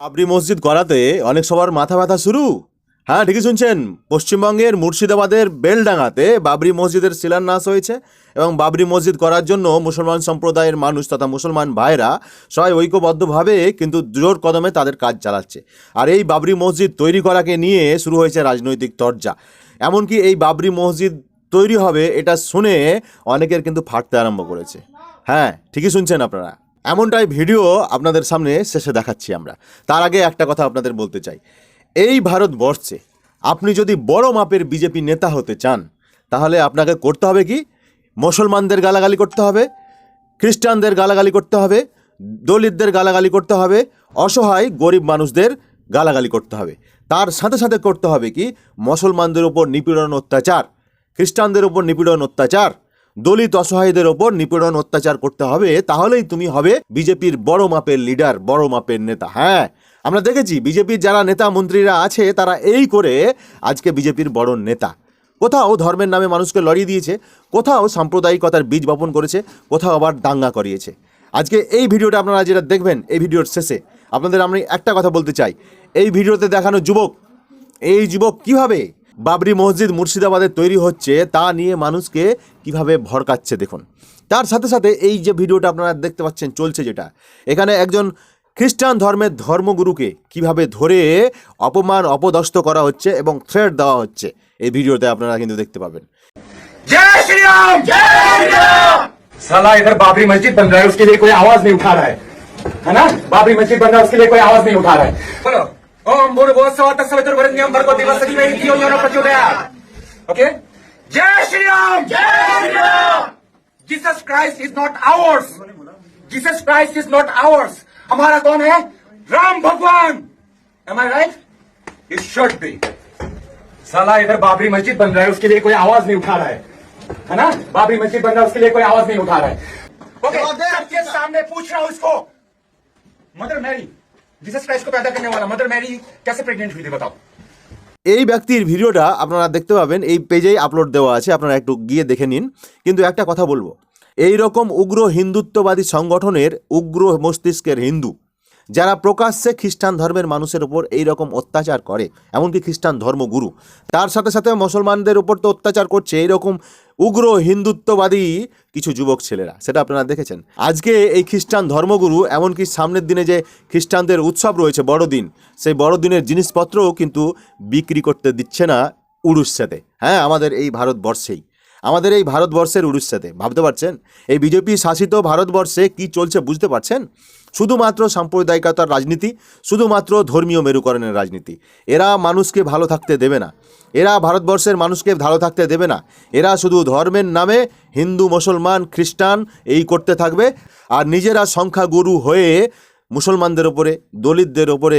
বাবরি মসজিদ করাতে অনেক সবার মাথা ব্যথা শুরু। হ্যাঁ ঠিকই শুনছেন। পশ্চিমবঙ্গের মুর্শিদাবাদের বেলডাঙ্গাতে বাবরি মসজিদের শিলান্যাস হয়েছে এবং বাবরি মসজিদ করার জন্য মুসলমান সম্প্রদায়ের মানুষ তথা মুসলমান ভাইরা সবাই ঐক্যবদ্ধভাবে কিন্তু জোর কদমে তাদের কাজ চালাচ্ছে। আর এই বাবরি মসজিদ তৈরি করাকে নিয়ে শুরু হয়েছে রাজনৈতিক চর্চা এমনকি এই বাবরি মসজিদ তৈরি হবে এটা শুনে অনেকের কিন্তু ফাটতে আরম্ভ করেছে। হ্যাঁ ঠিকই শুনছেন আপনারা। এমনটাই ভিডিও আপনাদের সামনে শেষে দেখাচ্ছি আমরা। তার আগে একটা কথা আপনাদের বলতে চাই। এই ভারতবর্ষে আপনি যদি বড় মাপের বিজেপি নেতা হতে চান, তাহলে আপনাকে করতে হবে কি? মুসলমানদের গালাগালি করতে হবে, খ্রিস্টানদের গালাগালি করতে হবে, দলিতদের গালাগালি করতে হবে, অসহায় গরিব মানুষদের গালাগালি করতে হবে। তার সাথে সাথে করতে হবে কি? মুসলমানদের ওপর নিপীড়ন অত্যাচার, খ্রিস্টানদের ওপর নিপীড়ন অত্যাচার দলিত অসহায়দের ওপর নিপীড়ন অত্যাচার করতে হবে, তাহলেই তুমি হবে বিজেপির বড় মাপের লিডার, বড় মাপের নেতা। হ্যাঁ আমরা দেখেছি বিজেপির যারা নেতা মন্ত্রীরা আছে, তারা এই করে আজকে বিজেপির বড় নেতা। কোথাও ধর্মের নামে মানুষকে লড়িয়ে দিয়েছে, কোথাও সাম্প্রদায়িকতার বীজ বপন করেছে, কোথাও আবার দাঙ্গা করিয়েছে। আজকে এই ভিডিওটা আপনারা যেটা দেখবেন, এই ভিডিওর শেষে আপনাদের আমি একটা কথা বলতে চাই। এই ভিডিওতে দেখানো যুবক, এই যুবক কীভাবে বাবরি মসজিদ মুর্শিদাবাদে তৈরি হচ্ছে তা নিয়ে মানুষকে কিভাবে ভড়কাচ্ছে দেখুন তার সাথে সাথে এই যে ভিডিওটা আপনারা দেখতে পাচ্ছেন চলছে যেটা এখানে একজন খ্রিস্টান ধর্মের ধর্মগুরুকে কিভাবে ধরে অপমান অপদস্থ করা হচ্ছে এবং থ্রেট দেওয়া হচ্ছে এই ভিডিওতে আপনারা কিন্তু দেখতে পাবেন जय श्री राम जय श्री राम साला इधर बाबरी मस्जिद बन रहा है उसके लिए कोई आवाज नहीं उठा रहा है है ना बाबरी मस्जिद बन रहा है उसके लिए कोई आवाज नहीं उठा रहा है बोलो ओम भूर भुव स्व तत्सवितुर वरेण्यम भर्गो देवस्य धीमहि धियो यो न प्रचोदयात् ओके जय श्री राम जय Shri Ram Jesus Christ is not ours Jesus Christ is not ours हमारा कौन है? राम भगवान। Am I right it should be साला इधर बाबरी मस्जिद बन रहा है उसके लिए कोई आवाज़ नहीं उठा रहा है। है ना? बाबरी मस्जिद बन रहा है उसके लिए कोई आवाज़ नहीं उठा रहा है। ओके सबके सामने पूछ रहा हूँ इसको। मदर मैरी जीसस क्राइस्ट को पैदा करने वाला मदर मैरी कैसे प्रेग्नेंट हुई थी बताओ এই ব্যক্তির ভিডিওটা আপনারা দেখতে পাবেন এই পেজেই আপলোড দেওয়া আছে আপনারা একটু গিয়ে দেখে নিন কিন্তু একটা কথা বলবো এই রকম উগ্র হিন্দুত্ববাদী সংগঠনের উগ্র মস্তিষ্কের হিন্দু যারা প্রকাশ্যে খ্রিস্টান ধর্মের মানুষের উপর এই রকম অত্যাচার করে, এমনকি খ্রিস্টান ধর্মগুরু। তার সাথে সাথে মুসলমানদের উপর তো অত্যাচার করছে এইরকম উগ্র হিন্দুত্ববাদী কিছু যুবক ছেলেরা। সেটা আপনারা দেখেছেন। আজকে এই খ্রিস্টান ধর্মগুরু, এমনকি সামনের দিনে যে খ্রিস্টানদের উৎসব রয়েছে, বড়দিন, সেই বড়দিনের জিনিসপত্রও কিন্তু বিক্রি করতে দিচ্ছে না উড়ুষ্যাতে। হ্যাঁ আমাদের এই ভারতবর্ষেই। আমাদের এই ভারতবর্ষের উড়িষ্যাতে, ভাবতে পারছেন? এই বিজেপি শাসিত ভারতবর্ষে কি চলছে বুঝতে পারছেন? শুধুমাত্র সাম্প্রদায়িকতার রাজনীতি, শুধুমাত্র ধর্মীয় মেরুকরণের রাজনীতি। এরা মানুষকে ভালো থাকতে দেবে না। এরা ভারতবর্ষের মানুষকে ভালো থাকতে দেবে না। এরা শুধু ধর্মের নামে হিন্দু, মুসলমান, খ্রিস্টান এই করতে থাকবে। আর নিজেরা সংখ্যাগুরু হয়ে মুসলমানদের ওপরে, দলিতদের ওপরে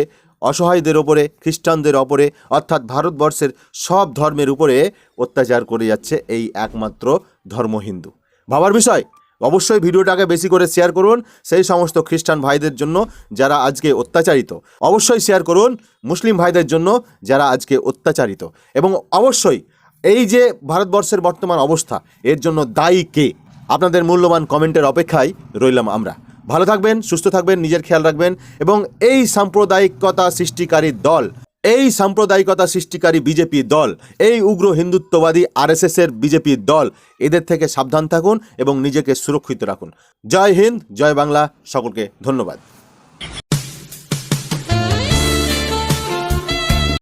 অসহায়দের ওপরে, খ্রিস্টানদের ওপরে, অর্থাৎ ভারতবর্ষের সব ধর্মের উপরে অত্যাচার করে যাচ্ছে এই একমাত্র ধর্ম হিন্দু। ভাবার বিষয়, অবশ্যই ভিডিওটাকে বেশি করে শেয়ার করুন সেই সমস্ত খ্রিস্টান ভাইদের জন্য যারা আজকে অত্যাচারিত। অবশ্যই শেয়ার করুন মুসলিম ভাইদের জন্য যারা আজকে অত্যাচারিত। এবং অবশ্যই এই যে ভারতবর্ষের বর্তমান অবস্থা, এর জন্য দায়ী কে? আপনাদের মূল্যবান কমেন্টের অপেক্ষায় রইলাম আমরা। ভালো থাকবেন, সুস্থ থাকবেন, নিজের খেয়াল রাখবেন এবং এই সাম্প্রদায়িকতা সৃষ্টিকারী দল, এই সাম্প্রদায়িকতা সৃষ্টিকারী বিজেপি দল, এই উগ্র হিন্দুত্ববাদী আরএসএস এর বিজেপি দল, এদের থেকে সাবধান থাকুন এবং নিজেকে সুরক্ষিত রাখুন। জয় হিন্দ, জয় বাংলা, সকলকে ধন্যবাদ।